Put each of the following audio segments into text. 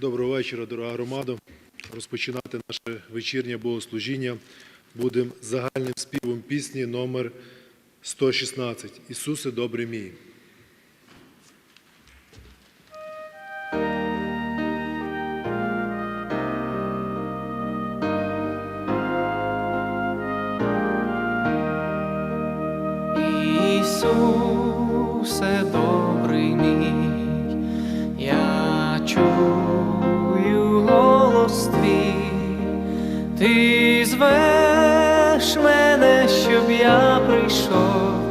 Доброго вечора, дорога громада. Розпочинати наше вечірнє богослужіння будемо загальним співом пісні номер 116 Ісусе, добрий мій. Я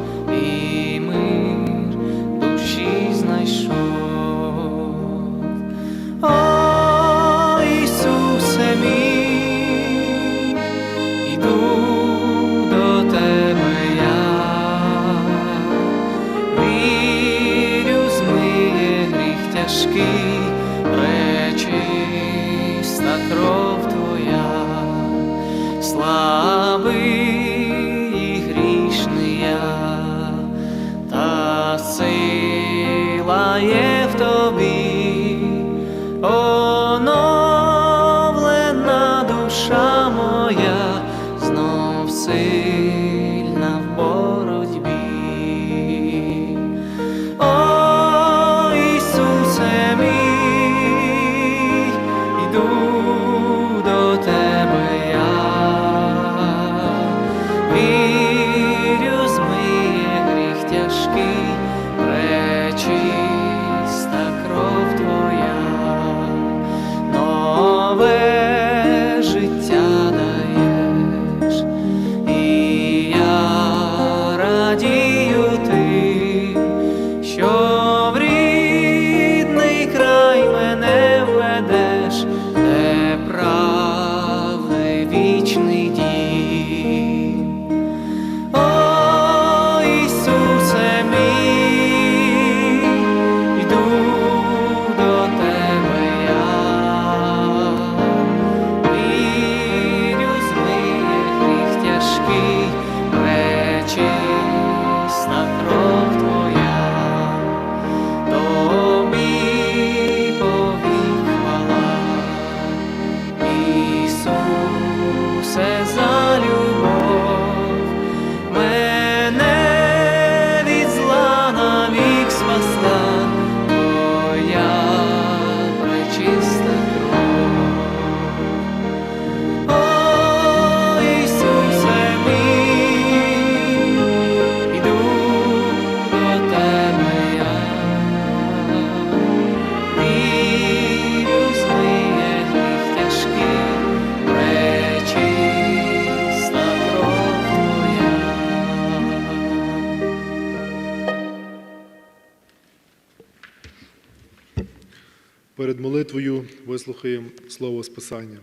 Перед молитвою вислухаємо слово Списання.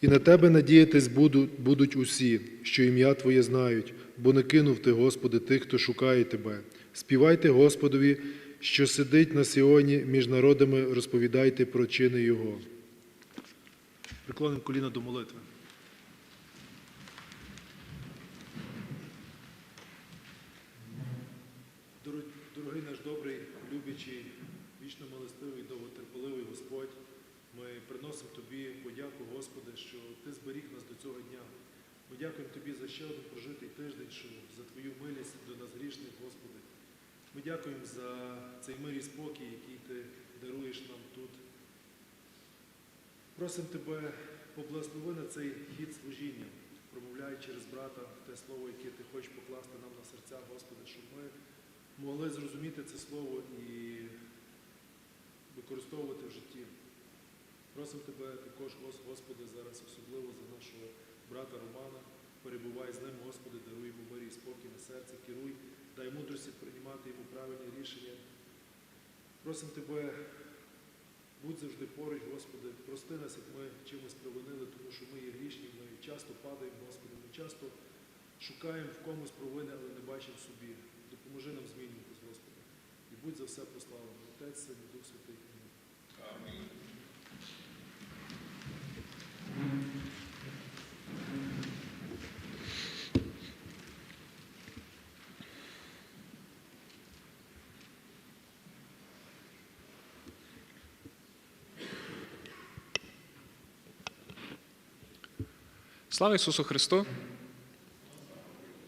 І на тебе надіятись будуть, усі, що ім'я Твоє знають, бо не кинув ти, Господи, тих, хто шукає Тебе. Співайте Господові, що сидить на Сіоні, між народами розповідайте про чини Його. Приклонимо коліна до молитви. Дорог- Дорогий наш добрий, любячий, вічно милостивий, довготерпеливий Господь, ми приносимо Тобі подяку, Господи, що Ти зберіг нас до цього дня. Ми дякуємо Тобі за ще один прожитий тиждень, що за Твою милість до нас грішних, Господи. Ми дякуємо за цей мир і спокій, який Ти даруєш нам тут. Просимо Тебе, поблагослови на цей хід служіння, промовляй через брата те слово, яке Ти хочеш покласти нам на серця, Господи, щоб ми могли зрозуміти це слово і використовувати в житті. Просимо Тебе також, Господи, зараз особливо за нашого брата Романа. Перебувай з ним, Господи, даруй йому мир і спокій на серце, керуй, дай мудрості приймати йому правильні рішення. Просимо Тебе, будь завжди поруч, Господи, прости нас, як ми чимось провинили, тому що ми є грішні, ми часто падаємо, Господи, ми часто шукаємо в комусь провини, але не бачимо собі. Допоможи нам змінюватись, Господи. І будь за все прославлений. Отець, Син Дух Святий. Амінь. Слава Ісусу Христу!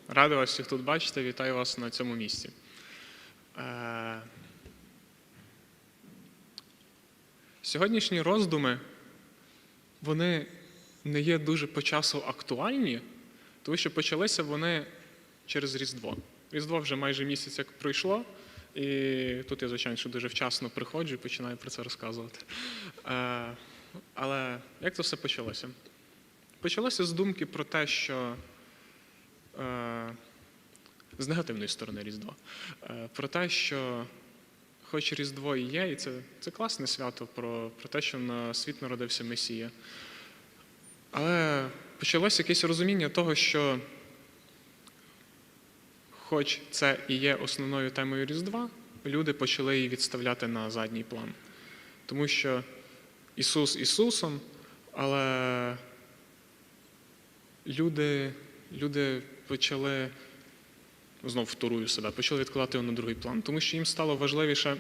Радий вас всіх тут бачити, вітаю вас на цьому місці. Е, Сьогоднішні роздуми, вони не є дуже по часу актуальні, тому що почалися вони через Різдво. Різдво вже майже місяць як пройшло, і тут я, звичайно, дуже вчасно приходжу і починаю про це розказувати. Е, Але як це все почалося? Почалося з думки про те, що е, з негативної сторони Різдва, е, про те, що хоч Різдво і є, і це, це класне свято про, про те, що на світ народився Месія. Але почалося якесь розуміння того, що хоч це і є основною темою Різдва, люди почали її відставляти на задній план. Тому що Ісус Ісусом, але люди, люди почали, знов вторую себе, почали відкладати його на другий план, тому що їм стало важливіше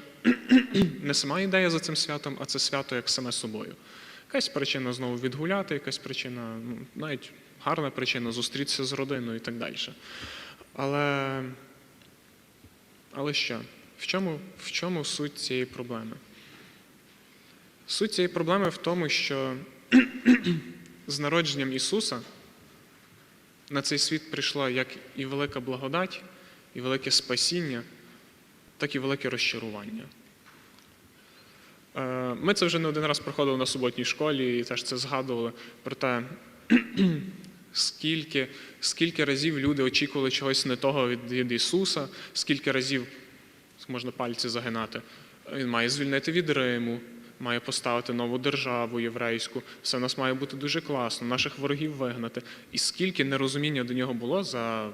не сама ідея за цим святом, а це свято як саме собою. Якась причина знову відгуляти, якась причина, ну, навіть гарна причина зустрітися з родиною і так далі. Але, але що? В чому, в чому суть цієї проблеми? Суть цієї проблеми в тому, що з народженням Ісуса на цей світ прийшла як і велика благодать, і велике спасіння, так і велике розчарування. Е, Ми це вже не один раз проходили на суботній школі і теж це згадували про те, скільки, скільки разів люди очікували чогось не того від, від Ісуса, скільки разів можна пальці загинати. Він має звільнити від Риму, має поставити нову державу єврейську. Все в нас має бути дуже класно, наших ворогів вигнати. І скільки нерозуміння до нього було за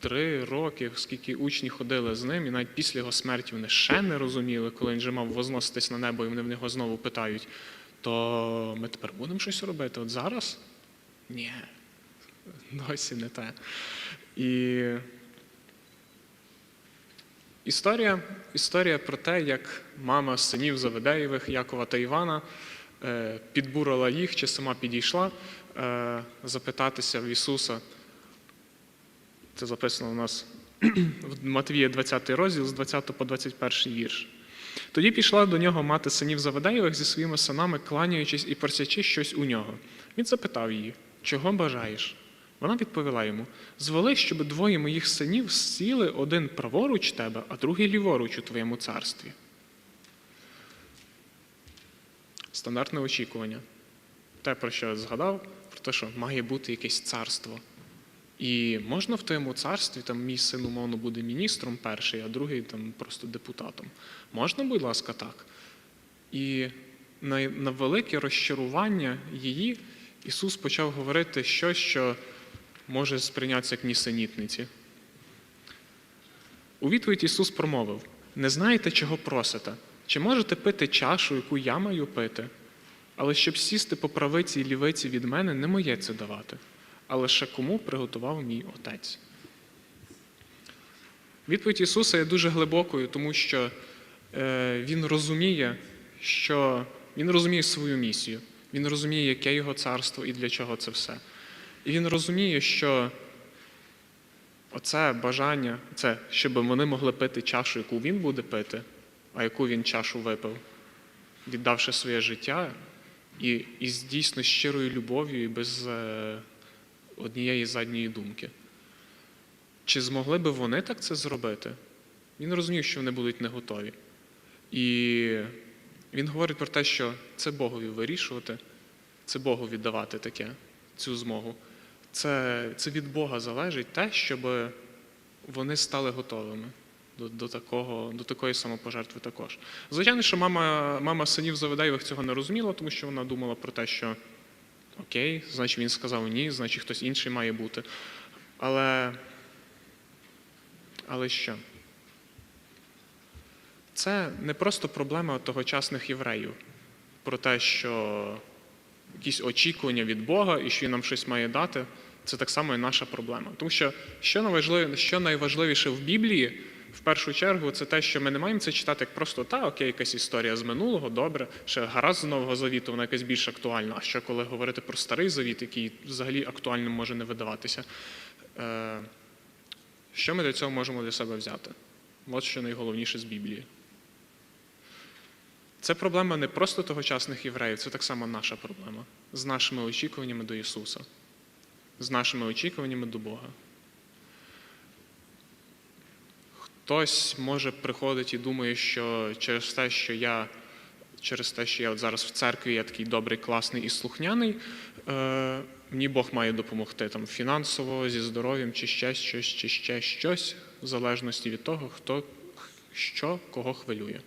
три роки, скільки учні ходили з ним, і навіть після його смерті вони ще не розуміли, коли він вже мав возноситись на небо, і вони в нього знову питають: то ми тепер будемо щось робити? От зараз? Ні, досі не те. І Історія, історія про те, як мама синів Заведеєвих, Якова та Івана, е, підбурила їх чи сама підійшла е, запитатися в Ісуса. Це записано у нас в Матвія 20 розділ з 20 по 21 вірш. Тоді пішла до нього мати синів Заведеєвих зі своїми синами, кланяючись і просячи щось у нього. Він запитав її, чого бажаєш? Вона відповіла йому: звели, щоб двоє моїх синів сіли один праворуч тебе, а другий ліворуч у твоєму царстві. Стандартне очікування. Те, про що я згадав, про те, що має бути якесь царство. І можна в твоєму царстві, там мій син, умовно, буде міністром перший, а другий там просто депутатом. Можна, будь ласка, так. І на, велике розчарування її Ісус почав говорити щось, що може сприйнятися як нісенітниці. У відповідь Ісус промовив: не знаєте, чого просите? Чи можете пити чашу, яку я маю пити? Але щоб сісти по правиці і лівиці від мене, не моє це давати, а лише кому приготував мій Отець. Відповідь Ісуса є дуже глибокою, тому що е, Він розуміє, що Він розуміє свою місію, Він розуміє, яке його царство і для чого це все. І він розуміє, що оце бажання, це щоб вони могли пити чашу, яку він буде пити, а яку він чашу випив, віддавши своє життя і, і з дійсно щирою любов'ю і без е, однієї задньої думки. Чи змогли би вони так це зробити? Він розумів, що вони будуть не готові. І він говорить про те, що це Богові вирішувати, це Богу віддавати таке, цю змогу. Це, це від Бога залежить те, щоб вони стали готовими до, до, такого, до такої самопожертви також. Звичайно, що мама, мама синів Заведеєвих цього не розуміла, тому що вона думала про те, що окей, значить він сказав ні, значить хтось інший має бути. Але, але що? Це не просто проблема тогочасних євреїв про те, що якісь очікування від Бога і що він нам щось має дати, це так само і наша проблема. Тому що що найважливіше, що в Біблії, в першу чергу це те, що ми не маємо це читати як просто та окей, якась історія з минулого, добре, ще гаразд з нового завіту, вона якась більш актуальна. А ще коли говорити про старий завіт, який взагалі актуальним може не видаватися. Е, що ми для цього можемо для себе взяти? От що найголовніше з Біблії. Це проблема не просто тогочасних євреїв, це так само наша проблема з нашими очікуваннями до Ісуса, з нашими очікуваннями до Бога. Хтось може приходить і думає, що через те, що я через те, що я от зараз в церкві, я такий добрий, класний і слухняний, е, мені Бог має допомогти там фінансово, зі здоров'ям, чи ще щось, чи ще щось, в залежності від того, хто що кого хвилює.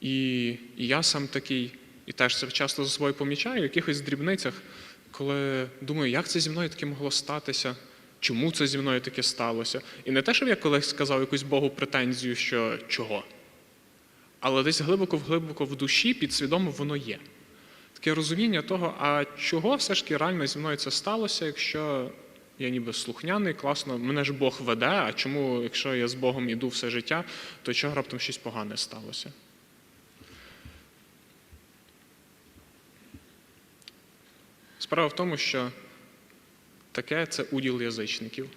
І, і я сам такий, і теж це часто за собою помічаю, в якихось дрібницях, коли думаю, як це зі мною таке могло статися, чому це зі мною таке сталося. І не те, щоб я колись сказав якусь Богу претензію, що чого. Але десь глибоко-глибоко в душі підсвідомо воно є. Таке розуміння того, а чого все ж таки реально зі мною це сталося, якщо я ніби слухняний, класно, мене ж Бог веде, а чому, якщо я з Богом іду все життя, то чого раптом щось погане сталося? Справа в тому, що таке це уділ язичників.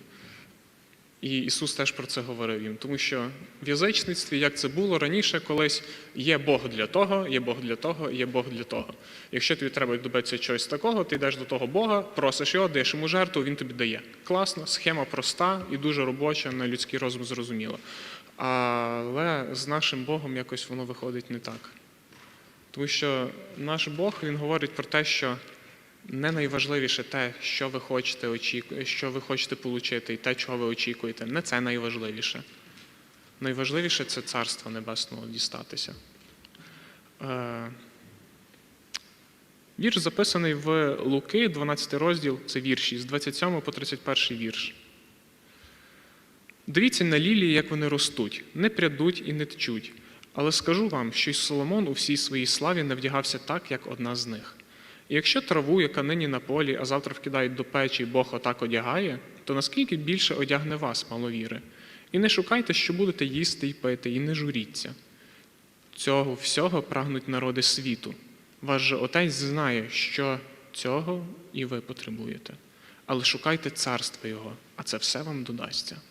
І Ісус теж про це говорив їм, тому що в язичництві, як це було раніше, колись є Бог для того, є Бог для того, є Бог для того. Якщо тобі треба добитися чогось такого, ти йдеш до того Бога, просиш його, даєш йому жертву, він тобі дає. Класно, схема проста і дуже робоча, на людський розум зрозуміла. Але з нашим Богом якось воно виходить не так. Тому що наш Бог він говорить про те, що не найважливіше те, що ви хочете очіку... що ви хочете отримати, і те, чого ви очікуєте. Не це найважливіше. Найважливіше це царство небесного дістатися. Е... Вірш записаний в Луки, 12 розділ, це вірші, з 27 по 31 вірш. Дивіться на лілії, як вони ростуть, не прядуть і не тчуть. Але скажу вам, що й Соломон у всій своїй славі не вдягався так, як одна з них. І якщо траву, яка нині на полі, а завтра вкидають до печі, Бог отак одягає, то наскільки більше одягне вас, маловіри? І не шукайте, що будете їсти і пити, і не журіться. Цього всього прагнуть народи світу. Ваш же Отець знає, що цього і ви потребуєте. Але шукайте царства Його, а це все вам додасться.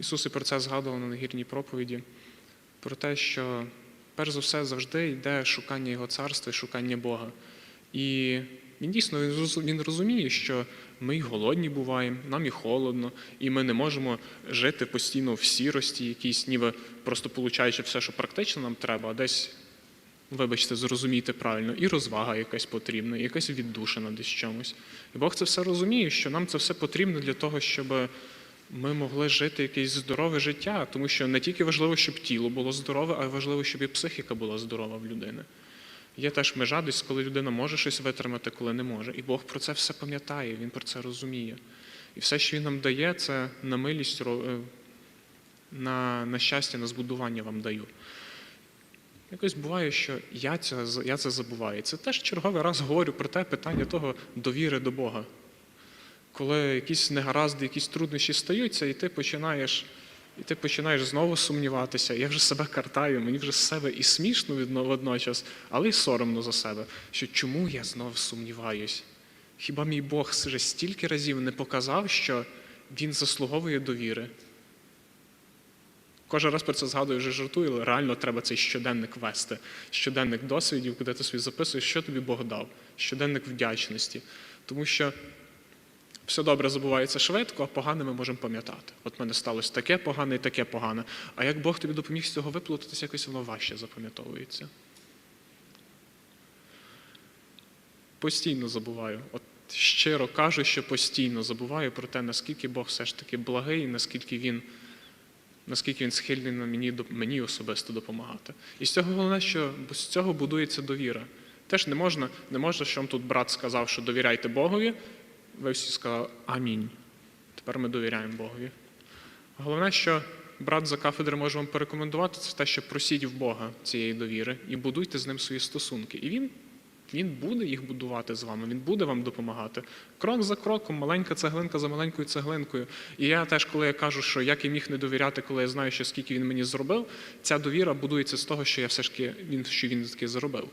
Ісус і про це згадував на нагірній проповіді, про те, що перш за все завжди йде шукання Його царства і шукання Бога. І він дійсно він розуміє, що ми й голодні буваємо, нам і холодно, і ми не можемо жити постійно в сірості, якійсь, ніби просто получаючи все, що практично нам треба, а десь, вибачте, зрозумійте правильно, і розвага якась потрібна, і якась віддушина десь чомусь. І Бог це все розуміє, що нам це все потрібно для того, щоб ми могли жити якесь здорове життя, тому що не тільки важливо, щоб тіло було здорове, а й важливо, щоб і психіка була здорова в людини. Є теж межа десь, коли людина може щось витримати, коли не може. І Бог про це все пам'ятає, Він про це розуміє. І все, що Він нам дає, це на милість, е, на, на щастя, на збудування вам даю. Якось буває, що я це, я це забуваю. Це теж черговий раз говорю про те питання того довіри до Бога коли якісь негаразди, якісь труднощі стаються, і ти починаєш, і ти починаєш знову сумніватися. Я вже себе картаю, мені вже з себе і смішно водночас, але й соромно за себе, що чому я знову сумніваюсь? Хіба мій Бог вже стільки разів не показав, що він заслуговує довіри? Кожен раз про це згадую, вже жартую, але реально треба цей щоденник вести. Щоденник досвідів, куди ти собі записуєш, що тобі Бог дав, щоденник вдячності. Тому що все добре забувається швидко, а погане ми можемо пам'ятати. От мене сталося таке погане і таке погане. А як Бог тобі допоміг з цього виплутатися, якось воно важче запам'ятовується. Постійно забуваю. От щиро кажу, що постійно забуваю про те, наскільки Бог все ж таки благий, наскільки Він, наскільки він схильний на мені, мені особисто допомагати. І з цього головне, що з цього будується довіра. Теж не можна, не можна, що вам тут брат сказав, що довіряйте Богові, ви всі сказали Амінь. Тепер ми довіряємо Богові. Головне, що брат за кафедри може вам порекомендувати, це те, що просіть в Бога цієї довіри і будуйте з ним свої стосунки. І він Він буде їх будувати з вами, він буде вам допомагати. Крок за кроком, маленька цеглинка за маленькою цеглинкою. І я теж, коли я кажу, що як я міг не довіряти, коли я знаю, що скільки він мені зробив, ця довіра будується з того, що я все ж таки він, що він таки зробив.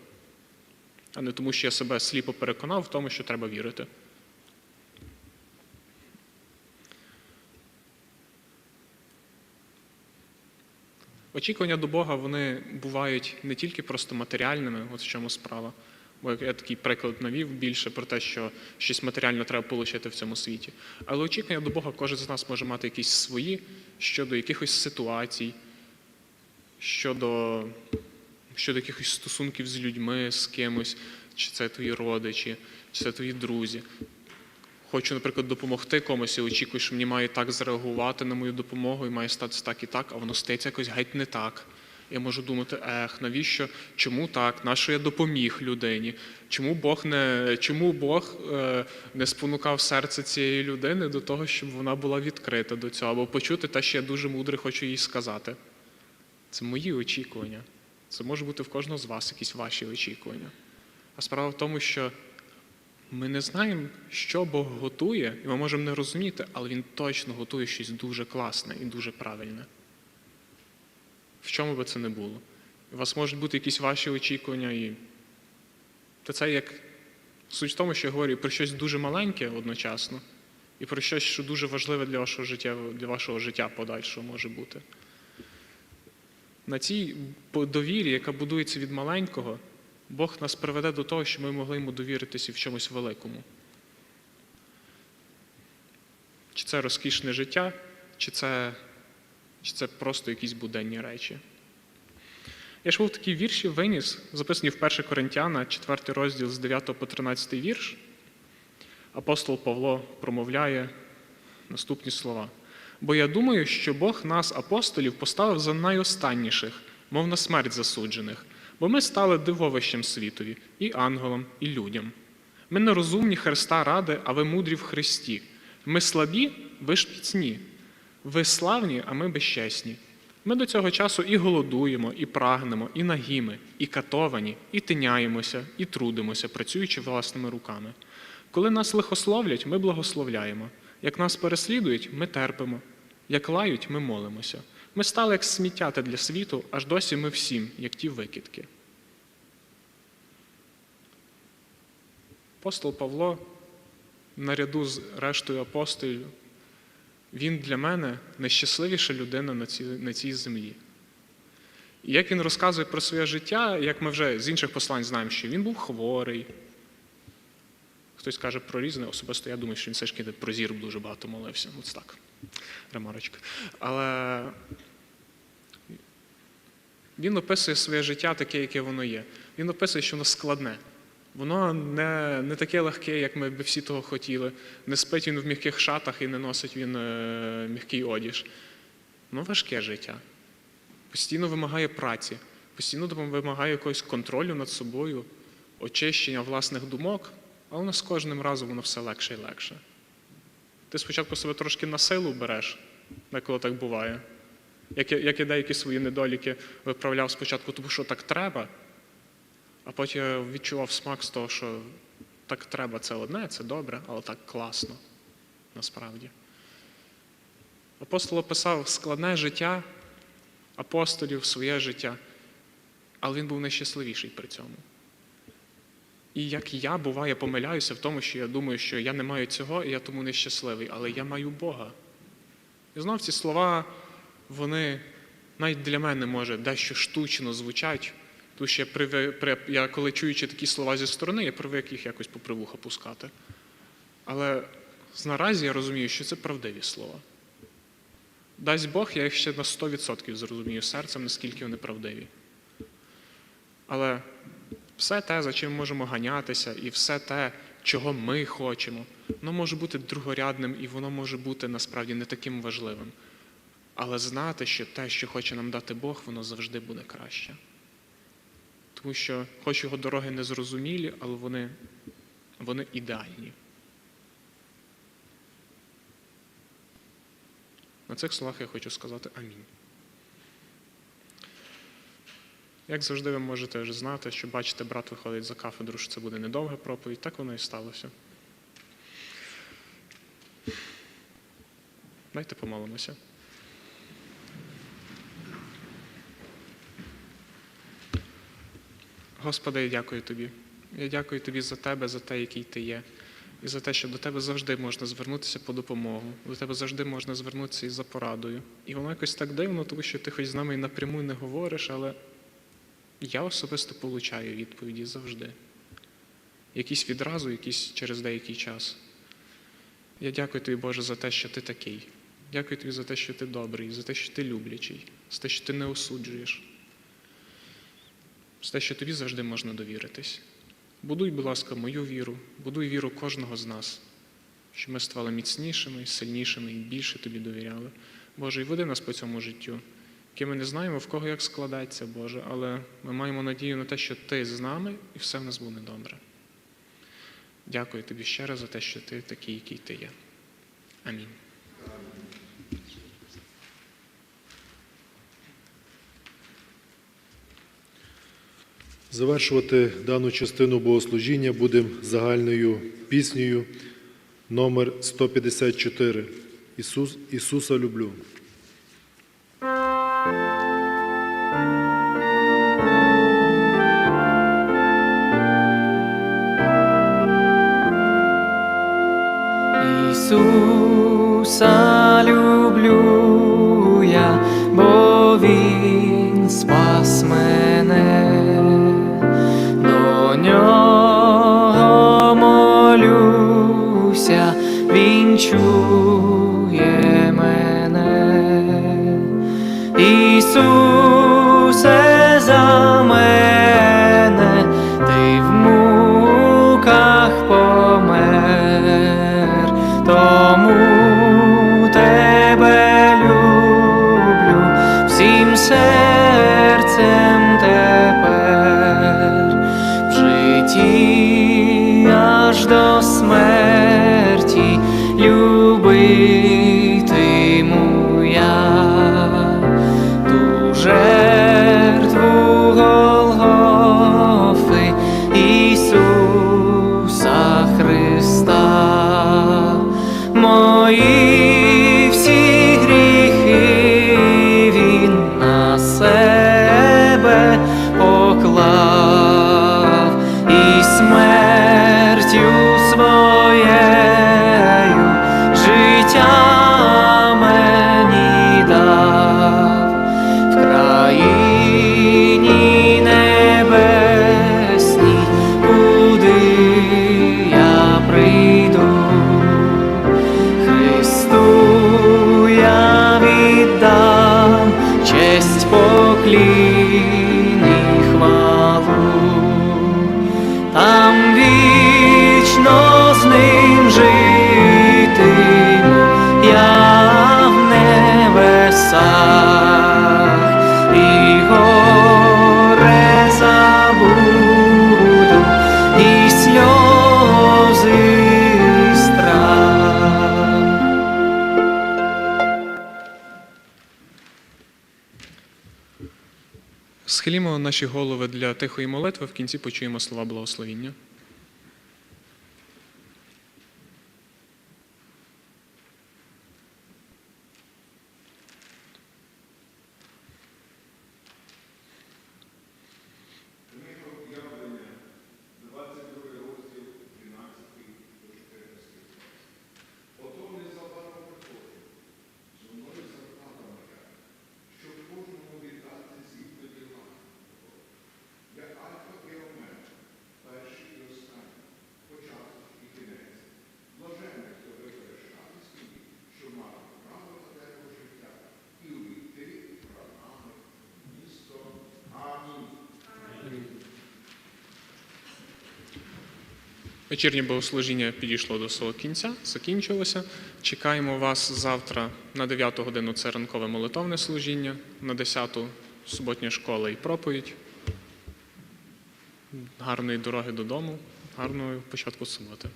А не тому, що я себе сліпо переконав в тому, що треба вірити. Очікування до Бога вони бувають не тільки просто матеріальними, от в чому справа. Бо я такий приклад навів більше про те, що щось матеріально треба отримати в цьому світі. Але очікування до Бога кожен з нас може мати якісь свої щодо якихось ситуацій, щодо, щодо якихось стосунків з людьми, з кимось, чи це твої родичі, чи це твої друзі. Хочу, наприклад, допомогти комусь і очікую, що мені має так зреагувати на мою допомогу і має статися так і так, а воно стається якось геть не так. Я можу думати, ех, навіщо, чому так, нащо я допоміг людині? Чому Бог не, чому Бог е, не спонукав серце цієї людини до того, щоб вона була відкрита до цього, або почути те, що я дуже мудре хочу їй сказати? Це мої очікування. Це може бути в кожного з вас якісь ваші очікування. А справа в тому, що ми не знаємо, що Бог готує, і ми можемо не розуміти, але Він точно готує щось дуже класне і дуже правильне. В чому би це не було? У вас можуть бути якісь ваші очікування, і то це як суть в тому, що я говорю про щось дуже маленьке одночасно, і про щось, що дуже важливе для вашого життя, для вашого життя подальшого може бути. На цій довірі, яка будується від маленького, Бог нас приведе до того, що ми могли йому довіритися в чомусь великому. Чи це розкішне життя, чи це, чи це просто якісь буденні речі. Я ж був такі вірші виніс, записані в 1 Коринтяна, 4 розділ з 9 по 13 вірш. Апостол Павло промовляє наступні слова. Бо я думаю, що Бог нас, апостолів, поставив за найостанніших, мов на смерть засуджених, бо ми стали дивовищем світові, і ангелам, і людям. Ми нерозумні Христа ради, а ви мудрі в Христі. Ми слабі, ви ж міцні. Ви славні, а ми безчесні. Ми до цього часу і голодуємо, і прагнемо, і нагіми, і катовані, і тиняємося, і трудимося, працюючи власними руками. Коли нас лихословлять, ми благословляємо. Як нас переслідують, ми терпимо. Як лають, ми молимося. Ми стали як сміттяти для світу, аж досі ми всім, як ті викидки. Апостол Павло, наряду з рештою апостолів, він для мене найщасливіша людина на цій, на цій землі. І як він розказує про своє життя, як ми вже з інших послань знаємо, що він був хворий. Хтось каже про різне, особисто я думаю, що він все ж таки про зір дуже багато молився. Ось так, ремарочка. Але він описує своє життя таке, яке воно є. Він описує, що воно складне. Воно не, не таке легке, як ми б всі того хотіли. Не спить він в м'яких шатах і не носить він е, м'який одіж. Воно важке життя. Постійно вимагає праці, постійно вимагає якогось контролю над собою, очищення власних думок, але з кожним разом воно все легше і легше. Ти спочатку себе трошки на силу береш, деколи так буває. Як я, як я деякі свої недоліки виправляв спочатку, тому що так треба, а потім відчував смак з того, що так треба, це одне, це добре, але так класно насправді. Апостол описав складне життя апостолів, своє життя, але він був найщасливіший при цьому. І як я буває, помиляюся в тому, що я думаю, що я не маю цього, і я тому нещасливий, але я маю Бога. І знов ці слова, вони навіть для мене, може, дещо штучно звучать, тому що я, привик, при, я коли чуючи такі слова зі сторони, я привик їх якось попри вуха пускати. Але наразі я розумію, що це правдиві слова. Дасть Бог, я їх ще на 100% зрозумію серцем, наскільки вони правдиві. Але все те, за чим можемо ганятися, і все те, чого ми хочемо, воно може бути другорядним і воно може бути насправді не таким важливим. Але знати, що те, що хоче нам дати Бог, воно завжди буде краще. Тому що, хоч його дороги не зрозумілі, але вони, вони ідеальні. На цих словах я хочу сказати амінь. Як завжди, ви можете вже знати, що бачите, брат виходить за кафедру, що це буде недовга проповідь. Так воно і сталося. Давайте помолимося. Господи, я дякую Тобі. Я дякую Тобі за Тебе, за те, який Ти є, і за те, що до Тебе завжди можна звернутися по допомогу, до Тебе завжди можна звернутися із за порадою. І воно якось так дивно, тому що ти хоч з нами і напряму не говориш, але я особисто получаю відповіді завжди. Якісь відразу, якісь через деякий час. Я дякую тобі, Боже, за те, що ти такий. Дякую тобі за те, що ти добрий, за те, що ти люблячий, за те, що ти не осуджуєш, за те, що тобі завжди можна довіритись. Будуй, будь ласка, мою віру, будуй віру кожного з нас, щоб ми ставали міцнішими, сильнішими і більше тобі довіряли. Боже, і веди нас по цьому життю, яке ми не знаємо, в кого як складеться, Боже, але ми маємо надію на те, що ти з нами і все в нас буде добре. Дякую тобі ще раз за те, що ти такий, який ти є. Амінь. Завершувати дану частину богослужіння будемо загальною піснею номер 154. Ісус, Ісуса люблю. Наші голови для тихої молитви, в кінці почуємо слова благословіння. Вечірнє богослужіння підійшло до свого кінця, закінчилося. Чекаємо вас завтра на 9 годину це ранкове молитовне служіння, на 10 суботня школа і проповідь. Гарної дороги додому, гарного початку суботи.